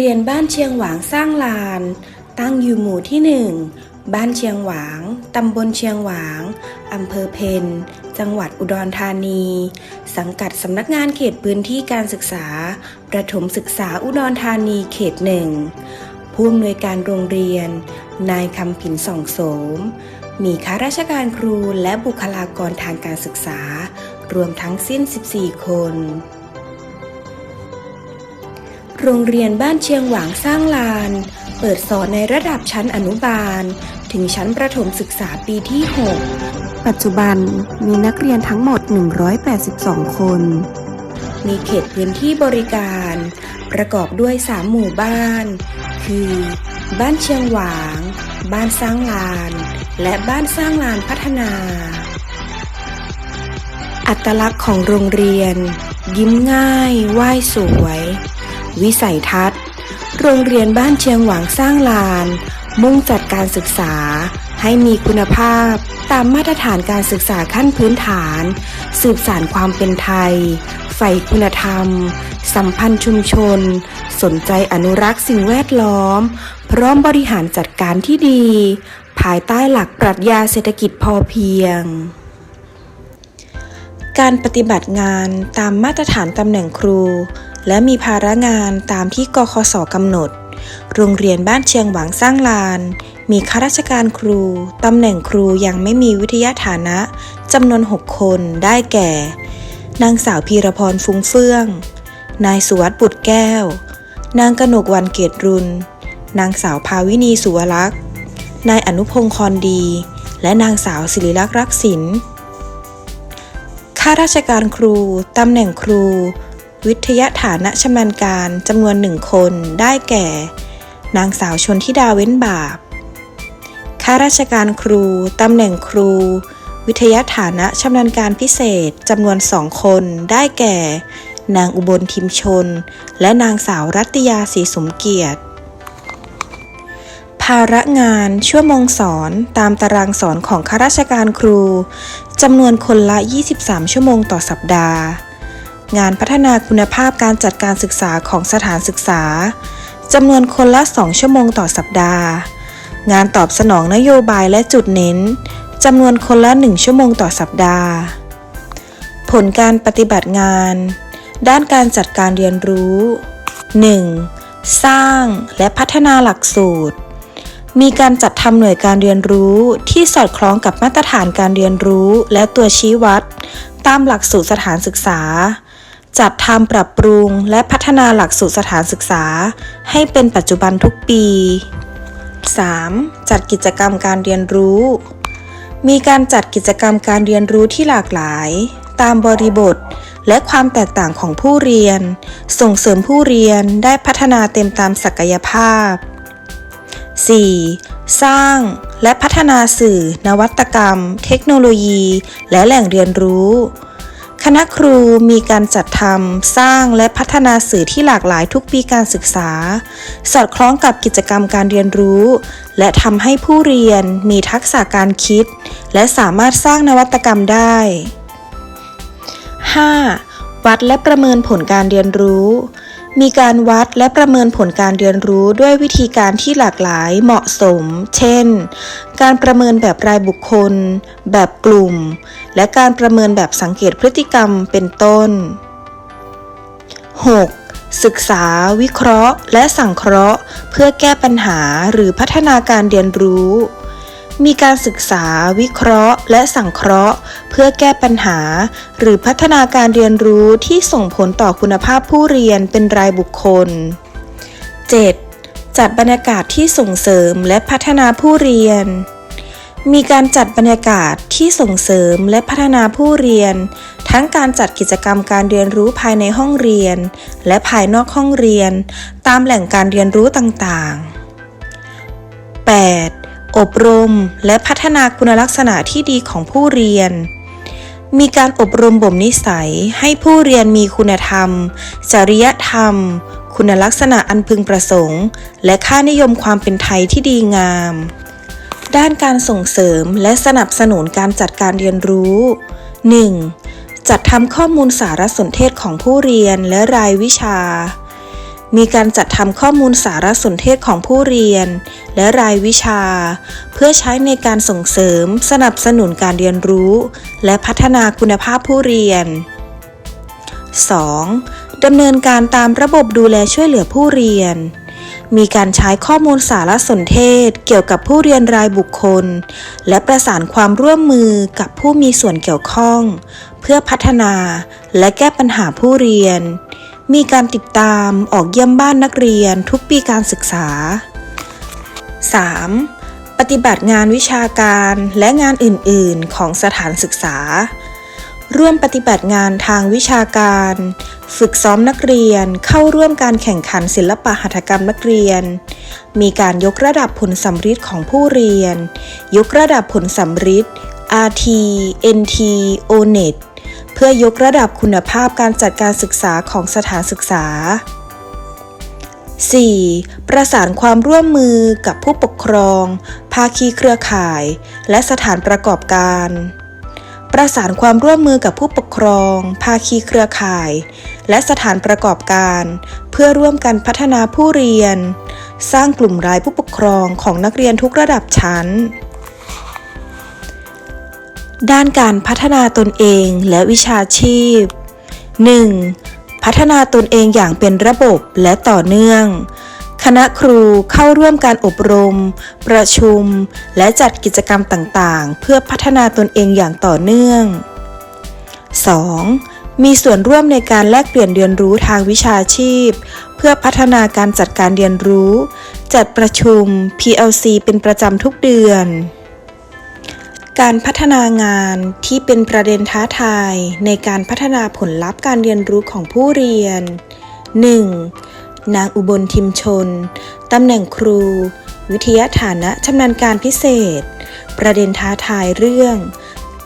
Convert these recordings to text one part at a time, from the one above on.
เรียนบ้านเชียงหวางสร้างลาน ตั้งอยู่หมู่ที่หนึ่งบ้านเชียงหวาง ตำบลเชียงหวาง อำเภอเพนจังหวัดอุดรธานี สังกัดสำนักงานเขตพื้นที่การศึกษา ประถมศึกษาอุดรธานีเขตหนึ่งผู้อำนวยการโรงเรียน นายคำผินส่องโสม มีข้าราชการครูและบุคลากรทางการศึกษา รวมทั้งสิ้น 14 คน โรงเรียนบ้านเชียงหวางสร้างลาน เปิดสอนในระดับชั้นอนุบาล ถึงชั้นประถมศึกษาปีที่ 6 ปัจจุบันมีนักเรียนทั้งหมด 182 คน มีเขตพื้นที่บริการ ประกอบด้วย 3 หมู่บ้าน คือ บ้านเชียงหวาง บ้านสร้างลาน และบ้านสร้างลานพัฒนา อัตลักษณ์ของโรงเรียน ยิ้มง่าย ไหว้สวย วิสัยทัศน์ โรงเรียนบ้านเชียงหวางสร้างลาน มุ่งจัดการศึกษา ให้มีคุณภาพ ตามมาตรฐานการศึกษาขั้นพื้นฐาน สืบสานความเป็นไทย ใฝ่คุณธรรม สัมพันธ์ชุมชน สนใจอนุรักษ์สิ่งแวดล้อม พร้อมบริหารจัดการที่ดี ภายใต้หลักปรัชญาเศรษฐกิจพอเพียงการปฏิบัติงานตามมาตรฐานตำแหน่งครู และมีภาระงานตามที่กคสกำหนด โรงเรียนบ้านเชียงหวังสร้างลาน มีข้าราชการครู ตำแหน่งครูยังไม่มีวิทยาฐานะจำนวน 6 คนได้แก่ นางสาวพีรพรฟุ้งเฟื่อง นายสุวัสด์บุตรแก้ว นางกนกวันเกตรุนนางสาวภาวินีสุวลักษ์ นายอนุพงศ์คอนดี และนางสาวศิริลักษ์รักษินข้าราชการครู ตำแหน่งครู วิทยฐานะชำนาญการจำนวนหนึ่งคนได้แก่ นางสาวชนทิดาเว้นบาปข้าราชการครูตำแหน่งครู วิทยฐานะชำนาญการพิเศษจำนวนสองคนได้แก่ นางอุบลทิมชน และนางสาวรัตยาศรีสมเกียรติภาระงานชั่วโมงสอนตามตารางสอนของข้าราชการครูจำนวนคนละ 23 ชั่วโมงต่อสัปดาห์ งานพัฒนาคุณภาพการจัดการศึกษาของสถานศึกษาจำนวนคนละ 2 ชั่วโมงต่อสัปดาห์ งานตอบสนองนโยบายและจุดเน้นจำนวนคนละ 1 ชั่วโมงต่อสัปดาห์ ผลการปฏิบัติงาน ด้านการจัดการเรียนรู้ 1. สร้างและพัฒนาหลักสูตร มีการจัดทำหน่วยการเรียนรู้ที่สอดคล้องกับมาตรฐานการเรียนรู้และตัวชี้วัด ตามหลักสูตรสถานศึกษา จัดทำปรับปรุงและพัฒนาหลักสูตรสถานศึกษา ให้เป็นปัจจุบันทุกปี 3. จัดกิจกรรมการเรียนรู้ มีการจัดกิจกรรมการเรียนรู้ที่หลากหลาย ตามบริบท และความแตกต่างของผู้เรียน ส่งเสริมผู้เรียนได้พัฒนาเต็มตามศักยภาพ 4. สร้างและพัฒนาสื่อ นวัตกรรม เทคโนโลยี และแหล่งเรียนรู้ ณะครูมีการจัดทำสร้างและพัฒนาสื่อที่หลากหลายทุกปีการศึกษา สอดคล้องกับกิจกรรมการเรียนรู้ และทำให้ผู้เรียนมีทักษะการคิด และสามารถสร้างนวัตกรรมได้ 5. วัดและประเมินผลการเรียนรู้ มีการวัดและประเมินผลการเรียนรู้ด้วยวิธีการที่หลากหลายเหมาะสม เช่น การประเมินแบบรายบุคคล แบบกลุ่ม และการประเมินแบบสังเกตพฤติกรรมเป็นต้น 6. ศึกษา วิเคราะห์ และสังเคราะห์ เพื่อแก้ปัญหาหรือพัฒนาการเรียนรู้ มีการศึกษา วิเคราะห์ และสังเคราะห์ เพื่อแก้ปัญหา หรือพัฒนาการเรียนรู้ที่ส่งผลต่อคุณภาพผู้เรียนเป็นรายบุคคล 7. จัดบรรยากาศที่ส่งเสริมและพัฒนาผู้เรียนมีการจัดบรรยากาศที่ส่งเสริมและพัฒนาผู้เรียน ทั้งการจัดกิจกรรมการเรียนรู้ภายในห้องเรียน และภายนอกห้องเรียน ตามแหล่งการเรียนรู้ต่างๆ 8. อบรมและพัฒนาคุณลักษณะที่ดีของผู้เรียน มีการอบรมบ่มนิสัยให้ผู้เรียนมีคุณธรรม จริยธรรม คุณลักษณะอันพึงประสงค์ และค่านิยมความเป็นไทยที่ดีงาม ด้านการส่งเสริมและสนับสนุนการจัดการเรียนรู้ 1. จัดทำข้อมูลสารสนเทศของผู้เรียนและรายวิชา มีการจัดทำข้อมูลสารสนเทศของผู้เรียน และรายวิชา เพื่อใช้ในการส่งเสริม สนับสนุนการเรียนรู้ และพัฒนาคุณภาพผู้เรียน 2. ดำเนินการตามระบบดูแลช่วยเหลือผู้เรียน มีการใช้ข้อมูลสารสนเทศ เกี่ยวกับผู้เรียนรายบุคคล และประสานความร่วมมือกับผู้มีส่วนเกี่ยวข้อง เพื่อพัฒนาและแก้ปัญหาผู้เรียน มีการติดตามออกเยี่ยมบ้านนักเรียนทุกปีการศึกษา 3. ปฏิบัติงานวิชาการและงานอื่น ๆ ของสถานศึกษา ร่วมปฏิบัติงานทางวิชาการ ฝึกซ้อมนักเรียนเข้าร่วมการแข่งขันศิลปะหัตถกรรมนักเรียน มีการยกระดับผลสัมฤทธิ์ของผู้เรียน ยกระดับผลสัมฤทธิ์ RT NT ONET พื่อยกระดับคุณภาพการจัดการศึกษาของสถานศึกษา 4. ประสานความร่วมมือกับผู้ปกครอง ภาคีเครือข่าย และสถานประกอบการ ประสานความร่วมมือกับผู้ปกครอง ภาคีเครือข่าย และสถานประกอบการ เพื่อร่วมกันพัฒนาผู้เรียน สร้างกลุ่มรายผู้ปกครองของนักเรียนทุกระดับชั้น ด้านการพัฒนาตนเองและวิชาชีพ 1. พัฒนาตนเองอย่างเป็นระบบและต่อเนื่อง คณะครูเข้าร่วมการอบรม ประชุม และจัดกิจกรรมต่างๆ เพื่อพัฒนาตนเองอย่างต่อเนื่อง 2. มีส่วนร่วมในการแลกเปลี่ยนเรียนรู้ทางวิชาชีพ เพื่อพัฒนาการจัดการเรียนรู้ จัดประชุม PLC เป็นประจำทุกเดือน การพัฒนางานที่เป็นประเด็นท้าทายในการพัฒนาผลลัพธ์การเรียนรู้ของผู้เรียน 1. นางอุบลทิมชน ตำแหน่งครู วิทยาฐานะชำนาญการพิเศษ ประเด็นท้าทายเรื่อง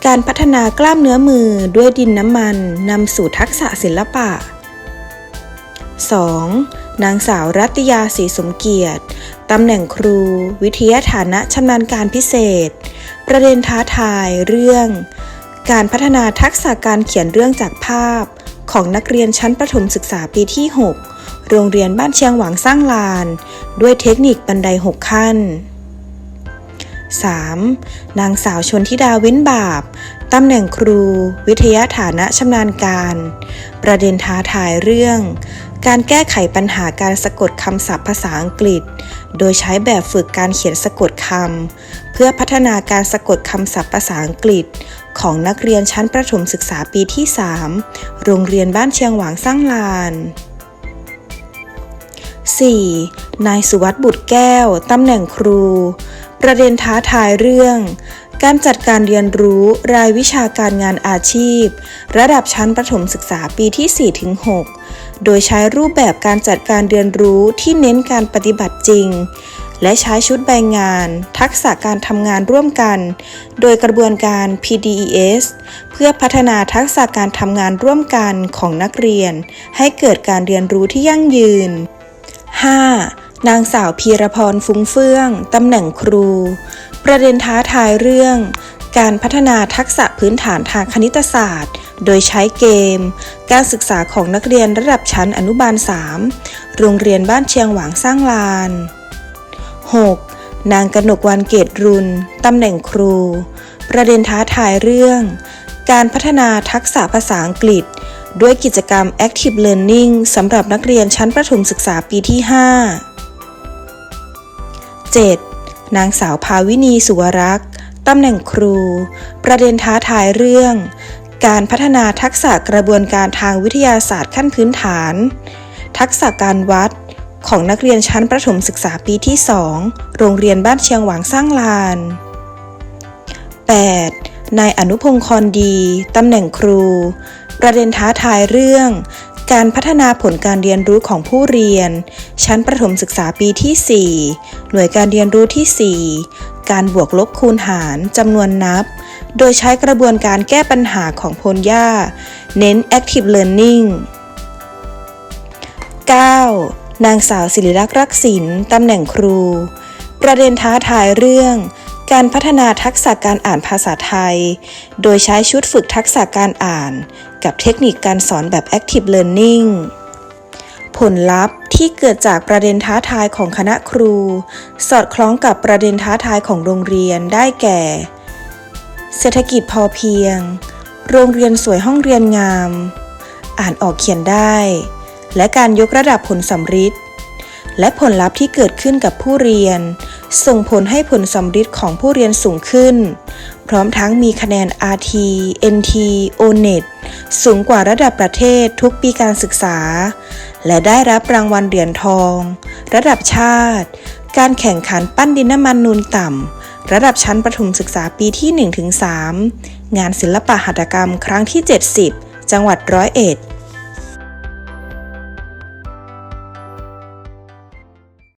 การพัฒนากล้ามเนื้อมือด้วยดินน้ำมันนำสู่ทักษะศิลปะ 2. นางสาวรัตยาศรีสมเกียรติ ตำแหน่งครู วิทยาฐานะชำนาญการพิเศษ ประเด็นท้าทายเรื่อง การพัฒนาทักษะการเขียนเรื่องจากภาพ ของนักเรียนชั้นประถมศึกษาปีที่ 6 โรงเรียนบ้านเชียงหวังสร้างลาน ด้วยเทคนิคบันได 6 ขั้น 3. นางสาวชนธิดาเว้นบาป ตำแหน่งครู วิทยาฐานะชำนาญการ ประเด็นท้าทายเรื่อง การแก้ไขปัญหาการสะกดคำศัพท์ภาษาอังกฤษ โดยใช้แบบฝึกการเขียนสะกดคำเพื่อพัฒนาการสะกดคำศัพท์ภาษาอังกฤษ ของนักเรียนชั้นประถมศึกษาปีที่ 3 โรงเรียนบ้านเชียงหวางสร้างลาน 4. นายสุวัสด์บุตรแก้ว ตำแหน่งครู ประเด็นท้าทายเรื่อง การจัดการเรียนรู้รายวิชาการงานอาชีพ ระดับชั้นประถมศึกษาปีที่ 4-6 โดยใช้รูปแบบการจัดการเรียนรู้ที่เน้นการปฏิบัติจริง และใช้ชุดใบงาน ทักษะการทำงานร่วมกัน โดยกระบวนการ PDES เพื่อพัฒนาทักษะการทำงานร่วมกันของนักเรียน ให้เกิดการเรียนรู้ที่ยั่งยืน 5. นางสาวพีรพรฟุ้งเฟื่อง ตำแหน่งครู ประเด็นท้าทายเรื่อง การพัฒนาทักษะพื้นฐานทางคณิตศาสตร์ โดยใช้เกม การศึกษาของนักเรียนระดับชั้นอนุบาล 3 โรงเรียนบ้านเชียงหวางสร้างลาน 6. นางกนกวันเกตรุนตำแหน่งครู ประเด็นท้าทายเรื่อง การพัฒนาทักษะภาษาอังกฤษ ด้วยกิจกรรม Active Learning สำหรับนักเรียนชั้นประถมศึกษาปีที่ 5 7. นางสาวภาวินีสุวรักษ์ตำแหน่งครู ประเด็นท้าทายเรื่อง การพัฒนาทักษะกระบวนการทางวิทยาศาสตร์ขั้นพื้นฐาน ทักษะการวัดของนักเรียนชั้นประถมศึกษาปีที่ 2 โรงเรียนบ้านเชียงหวางสร้างลาน 8. นายอนุพงศ์คอนดี ตำแหน่งครู ประเด็นท้าทายเรื่อง การพัฒนาผลการเรียนรู้ของผู้เรียน ชั้นประถมศึกษาปีที่ 4 หน่วยการเรียนรู้ที่ 4 การบวกลบคูณหารจำนวนนับ โดยใช้กระบวนการแก้ปัญหาของพลย่า เน้น Active Learning 9. นางสาวศิริลักษ์รักษินตำแหน่งครู ประเด็นท้าทายเรื่อง การพัฒนาทักษะการอ่านภาษาไทย โดยใช้ชุดฝึกทักษะการอ่าน กับเทคนิคการสอนแบบ Active Learning ผลลัพธ์ที่เกิดจากประเด็นท้าทายของคณะครู สอดคล้องกับประเด็นท้าทายของโรงเรียนได้แก่ เศรษฐกิจพอเพียง โรงเรียนสวยห้องเรียนงาม อ่านออกเขียนได้ และการยกระดับผลสัมฤทธิ์และผลลัพธ์ที่เกิดขึ้นกับผู้เรียน ส่งผลให้ผลสัมฤทธิ์ของผู้เรียนสูงขึ้น พร้อมทั้งมีคะแนน RT NT ONET สูงกว่าระดับประเทศทุกปีการศึกษา และได้รับรางวัลเหรียญทอง ระดับชาติ การแข่งขันปั้นดินน้ำมันนูนต่ำ ระดับชั้นประถมศึกษาปีที่ 1-3 งานศิลปะหัตถกรรมครั้งที่ 70 จังหวัดร้อยเอ็ด